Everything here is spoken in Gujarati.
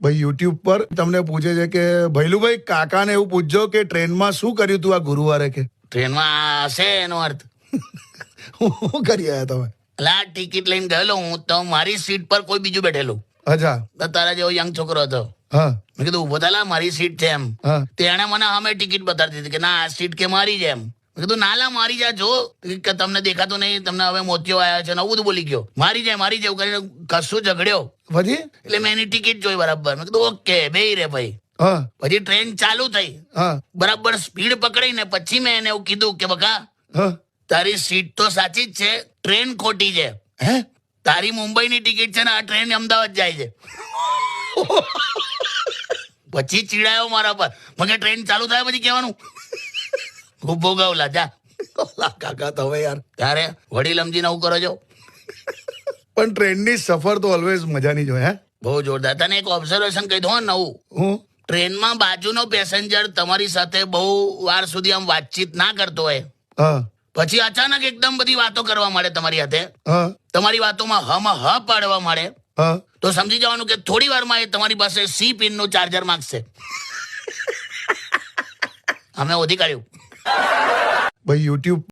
ભાઈ યુટ્યુબ પર તમને પૂછે છે કે ભૈલુભાઈ કાકાને એવું પૂછજો કે ટ્રેનમાં શું કર્યું તું આ ગુરુવારે કે? ટ્રેનમાં આ હશે એનો અર્થ. શું કરી આયા તમે? એટલે આ ટિકિટ લઈને ગયેલો હું તો મારી સીટ પર કોઈ બીજું બેઠેલું. અચ્છા. તો તારા જેવો યંગ છોકરો હતો. હા. મેં કીધું ઊભો થાલા મારી સીટ છે એમ. હા. તેણે મને અમે ટિકિટ બતાવી દીધી કે ના આ સીટ કે મારી છે એમ. કીધું નાલા મારી જા. જો કે તમને દેખાતું નહીં તમને હવે મોતિયો આવ્યા છે નવું બધું બોલી ગયો. મારી જાય મારી જાય કરીને કશું ઝઘડ્યો. પછી? એટલે મેં એની ટિકિટ જોઈ બરાબર. મેં કીધું ઓકે બે રે ભાઈ. પછી ટ્રેન ચાલુ થઈ. બરાબર સ્પીડ પકડીને પછી મેં એને એવું કીધું કે બકા તારી સીટ તો સાચી જ છે ટ્રેન ખોટી છે. હે? તારી મુંબઈની ટિકિટ છે ને આ ટ્રેન અમદાવાદ જાય છે. પછી ચીડાયો મારા પર. મને ટ્રેન ચાલુ થાય પછી કહેવાનું. ખૂબ ભોગવલા જા ઓલા કાકા તમે યાર. ત્યારે વડીલ સમજીને આવું કરો છો? પણ ટ્રેનની સફર તો ઓલવેઝ મજાની જ હોય હે? બહુ જોરદાર. તને એક ઓબ્ઝર્વેશન કહી દઉં નવું. હું? ટ્રેનમાં બાજુનો પેસેન્જર તમારી સાથે બહુ વાર સુધી આમ વાતચીત ના કરતો હોય. હા. પછી અચાનક એકદમ બધી વાતો કરવા માંડે તમારી હાથે. તમારી વાતોમાં હમ હ પાડવા માંડે. હા. તો સમજી જવાનું કે થોડી વારમાં એ તમારી પાસે સી પિનનું ચાર્જર માંગશે. અમે ઓધી કાઢ્યું. ભાઈ યુટ્યુબ